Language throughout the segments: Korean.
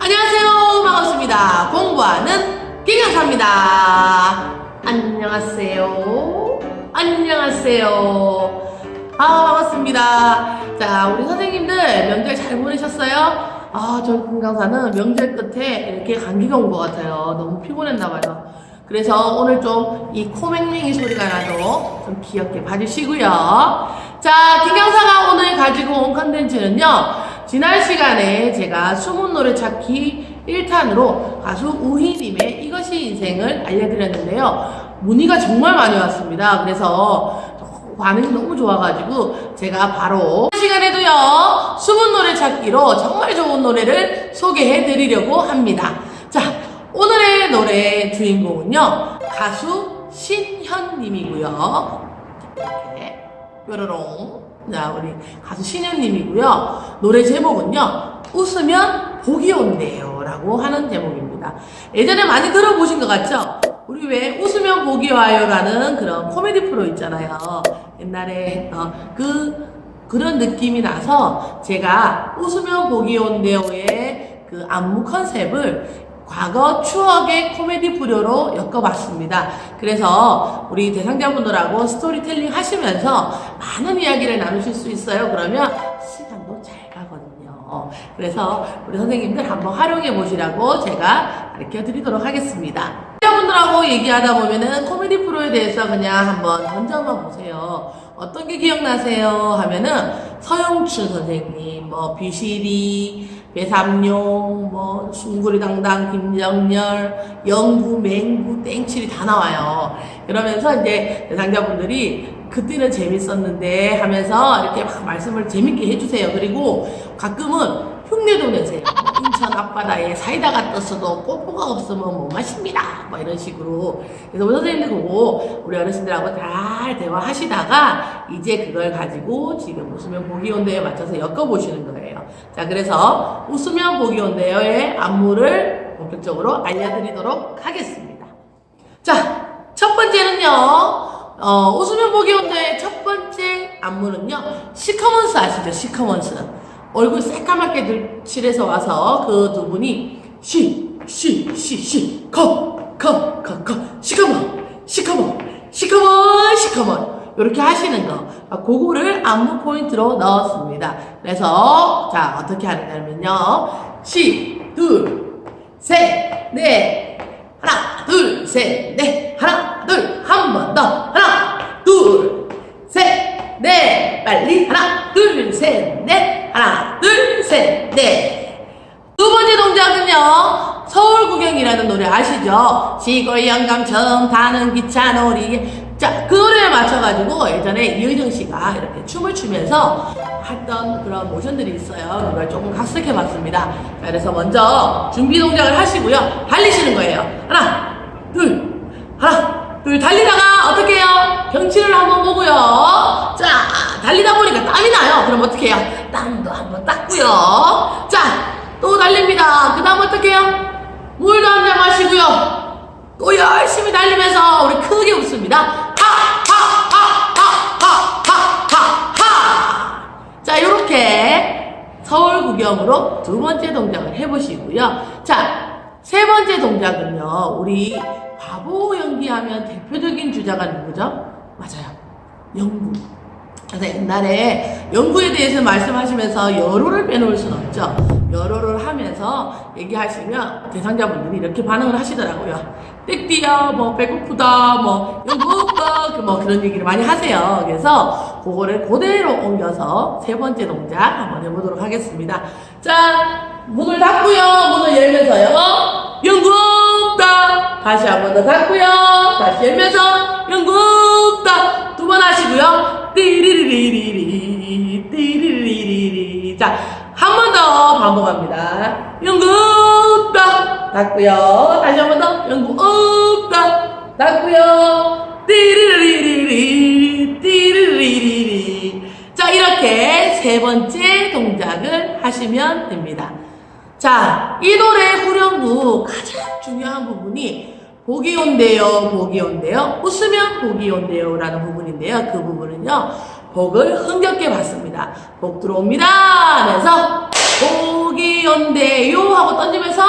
안녕하세요. 반갑습니다. 공부하는 김영사입니다. 안녕하세요. 안녕하세요. 아, 반갑습니다. 자, 우리 선생님들 명절 잘 보내셨어요? 아, 저 금강사는 명절 끝에 이렇게 감기가 온 것 같아요. 너무 피곤했나봐요. 그래서 오늘 좀 이 코맹맹이 소리가 나도 좀 귀엽게 봐주시고요. 자, 김경사가 오늘 가지고 온 컨텐츠는요. 지난 시간에 제가 숨은 노래 찾기 1탄으로 가수 우희님의 이것이 인생을 알려드렸는데요. 문의가 정말 많이 왔습니다. 그래서 반응이 너무 좋아가지고 제가 바로 이 시간에도요 숨은 노래 찾기로 정말 좋은 노래를 소개해 드리려고 합니다. 자 오늘의 노래 주인공은요 가수 신현님이고요. 이렇게 뾰로롱 자 우리 가수 신현님이고요. 노래 제목은요 웃으면 복이 온대요 라고 하는 제목입니다. 예전에 많이 들어보신 것 같죠? 우리 왜 웃으면 복이 와요 라는 그런 코미디 프로 있잖아요. 옛날에 어, 그 그런 느낌이 나서 제가 웃으면 복이 온대요의 그 안무 컨셉을 과거 추억의 코미디 프로로 엮어봤습니다. 그래서 우리 대상자분들하고 스토리텔링 하시면서 많은 이야기를 나누실 수 있어요. 그러면 시간도 잘 가거든요. 그래서 우리 선생님들 한번 활용해 보시라고 제가 가르쳐 드리도록 하겠습니다. 여러분들하고 얘기하다 보면은 코미디 프로에 대해서 그냥 한번 던져만 보세요. 어떤 게 기억나세요? 하면은 서영춘 선생님, 뭐 비실이, 배삼룡, 뭐 숭구리당당, 김정열, 영구, 맹구, 땡칠이 다 나와요. 그러면서 이제 대상자분들이 그때는 재밌었는데 하면서 이렇게 막 말씀을 재밌게 해주세요. 그리고 가끔은 내세요. 인천 앞바다에 사이다가 떴어도 뽀뽀가 없으면 못 마십니다. 뭐 이런 식으로. 그래서 우리 선생님들 보고 우리 어르신들하고 잘 대화하시다가 이제 그걸 가지고 지금 웃으면 복이 온대에 맞춰서 엮어보시는 거예요. 자, 그래서 웃으면 복이 온대요의 안무를 본격적으로 알려드리도록 하겠습니다. 자, 첫 번째는요. 어, 웃으면 복이 온대의 첫 번째 안무는요. 시커먼스 아시죠? 시커먼스. 얼굴 새까맣게 들칠해서 와서 그 두 분이 시, 시, 시, 시, 커, 커, 커, 커, 시커먼, 시커먼, 시커먼, 시커먼. 이렇게 하시는 거. 아, 그거를 안무 포인트로 넣었습니다. 그래서, 자, 어떻게 하느냐면요. 시, 둘, 셋, 넷. 하나, 둘, 셋, 넷. 하나, 둘, 한 번 더. 하나, 둘, 셋, 넷. 빨리. 하나, 둘, 셋, 넷. 하나, 둘, 셋, 넷. 두 번째 동작은요. 서울 구경이라는 노래 아시죠? 시골 영감 처음 타는 기차 놀이. 자, 그 노래에 맞춰가지고 예전에 이의정 씨가 이렇게 춤을 추면서 했던 그런 모션들이 있어요. 그걸 조금 각색해 봤습니다. 자, 그래서 먼저 준비 동작을 하시고요. 달리시는 거예요. 하나, 둘, 하나, 둘, 달리다가 어떻게 해요? 경치를 한번 보고요. 자, 달리다 보니까 땀이 나요. 그럼 어떻게 해요? 땀도 한번 닦고요. 자, 또 달립니다. 그 다음 어떻게 해요? 물도 한 잔 마시고요. 또 열심히 달리면서 우리 크게 웃습니다. 하, 하, 하, 하, 하, 하, 하, 하. 자, 이렇게 서울 구경으로 두 번째 동작을 해보시고요. 자, 세 번째 동작은요, 우리 바보 연기하면 대표적인 주자가 누구죠? 맞아요. 영구. 그래서 옛날에 연구에 대해서 말씀하시면서 여로를 빼놓을 수는 없죠. 여로를 하면서 얘기하시면 대상자분들이 이렇게 반응을 하시더라고요. 땡띠야, 뭐 배고프다, 뭐 오빠, 그뭐 그런 얘기를 많이 하세요. 그래서 그거를 그대로 옮겨서 세 번째 동작 한번 해보도록 하겠습니다. 자, 문을 닫고요. 문을 열면서요. 없다. 다시 한 번 더 닫고요. 다시 열면서 없다. 두 번 하시고요. 띠리리리리리 반복합니다. 연구 없다. 닫고요. 다시 한 번 더. 연구 없다. 닫고요. 띠리리리리 띠리리리리 자, 이렇게 세 번째 동작을 하시면 됩니다. 자, 이 노래 후렴구 가장 중요한 부분이 복이 온대요, 복이 온대요. 웃으면 복이 온대요. 라는 부분인데요. 그 부분은요, 복을 흥겹게 받습니다. 복 들어옵니다. 하면서, 복 복이 온대요 하고 던지면서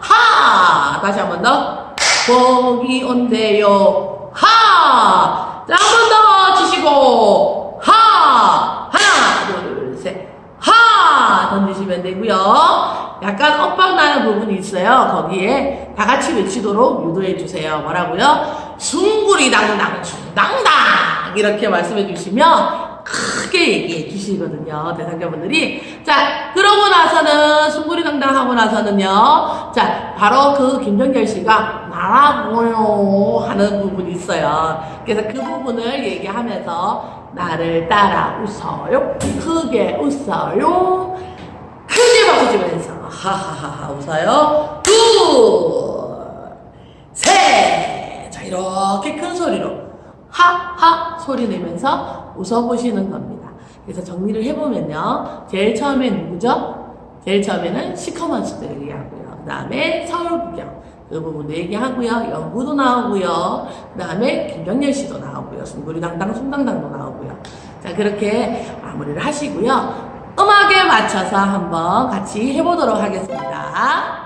하! 다시 한 번 더. 복이 온대요. 하! 자, 한 번 더 치시고 하! 하나 둘셋하! 던지시면 되고요. 약간 엇박 나는 부분이 있어요. 거기에 다 같이 외치도록 유도해 주세요. 뭐라고요? 숭구리 당당 숭당당! 이렇게 말씀해 주시면 크게 얘기해 주시거든요 대상자분들이. 자 그러고 나서는 숭구리 당당 하고 나서는요 자 바로 그 김정결 씨가 나라고요 하는 부분이 있어요. 그래서 그 부분을 얘기하면서 나를 따라 웃어요. 크게 웃어요. 크게 박수 치면서. 하하하하 웃어요. 둘 셋 자 이렇게 큰 소리로 하하 소리 내면서 웃어보시는 겁니다 그래서 정리를 해보면요. 제일 처음에 누구죠? 제일 처음에는 시커먼 수도 얘기하고요. 그 다음에 서울 구경. 그 부분도 얘기하고요. 연구도 나오고요. 그 다음에 김정열 씨도 나오고요. 숭구리 당당 숭당당도 나오고요. 자 그렇게 마무리를 하시고요. 음악에 맞춰서 한번 같이 해보도록 하겠습니다.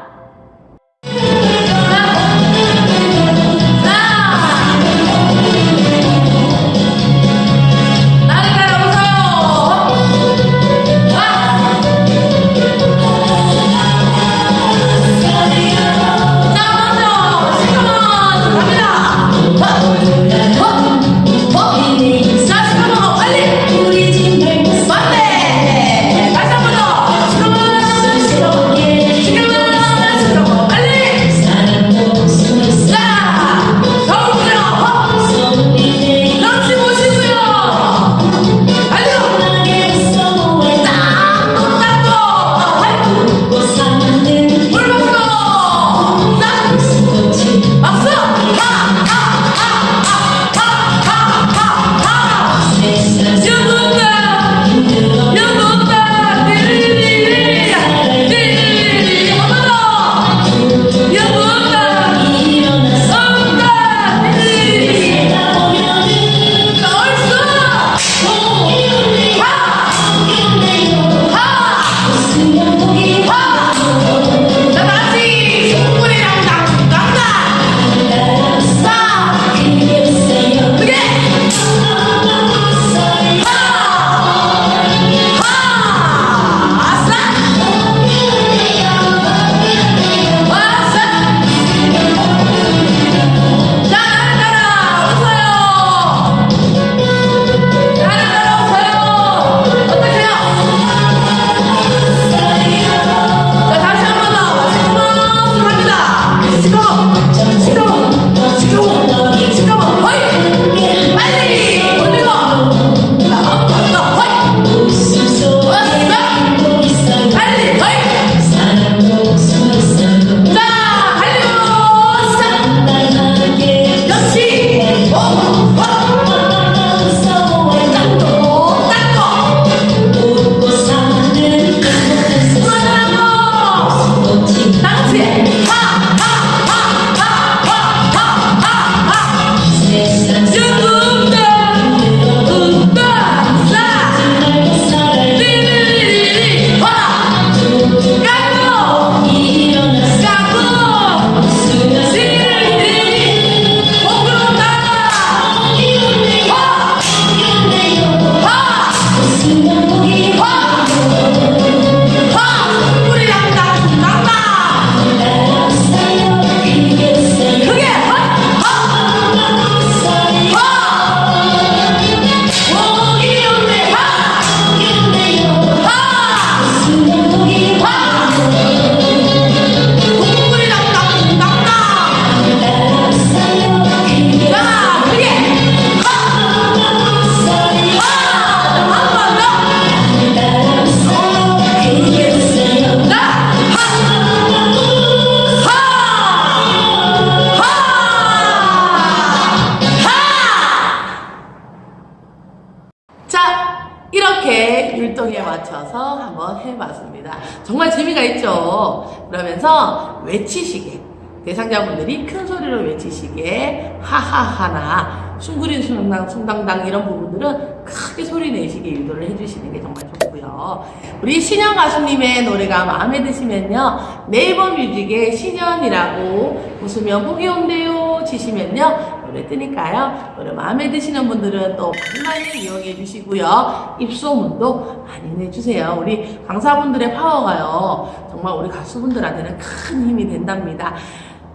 한번 해봤습니다. 정말 재미가 있죠? 그러면서 외치시게. 대상자분들이 큰 소리로 외치시게 하하하나 숭구린 숭당 숭당당 이런 부분들은 크게 소리 내시게 유도를 해주시는 게 정말 좋고요. 우리 신현 가수님의 노래가 마음에 드시면요 네이버 뮤직에 신현이라고 웃으면 복이 온대요 치시면요 뜨니까요 노래 마음에 드시는 분들은 또 많이 많이 이용해 주시고요 입소문도 많이 내주세요. 우리 강사분들의 파워가요 정말 우리 가수분들한테는 큰 힘이 된답니다.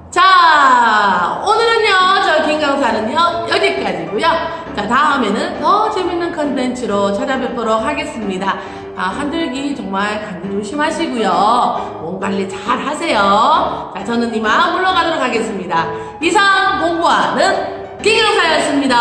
자, 오늘은요, 저 김강사는요, 여기까지고요 자, 다음에는 더 재밌는 컨텐츠로 찾아뵙도록 하겠습니다. 아, 한들기 정말 감기 조심하시고요. 몸 관리 잘 하세요. 자, 저는 이만 물러가도록 하겠습니다. 이상 공부하는 김강사였습니다.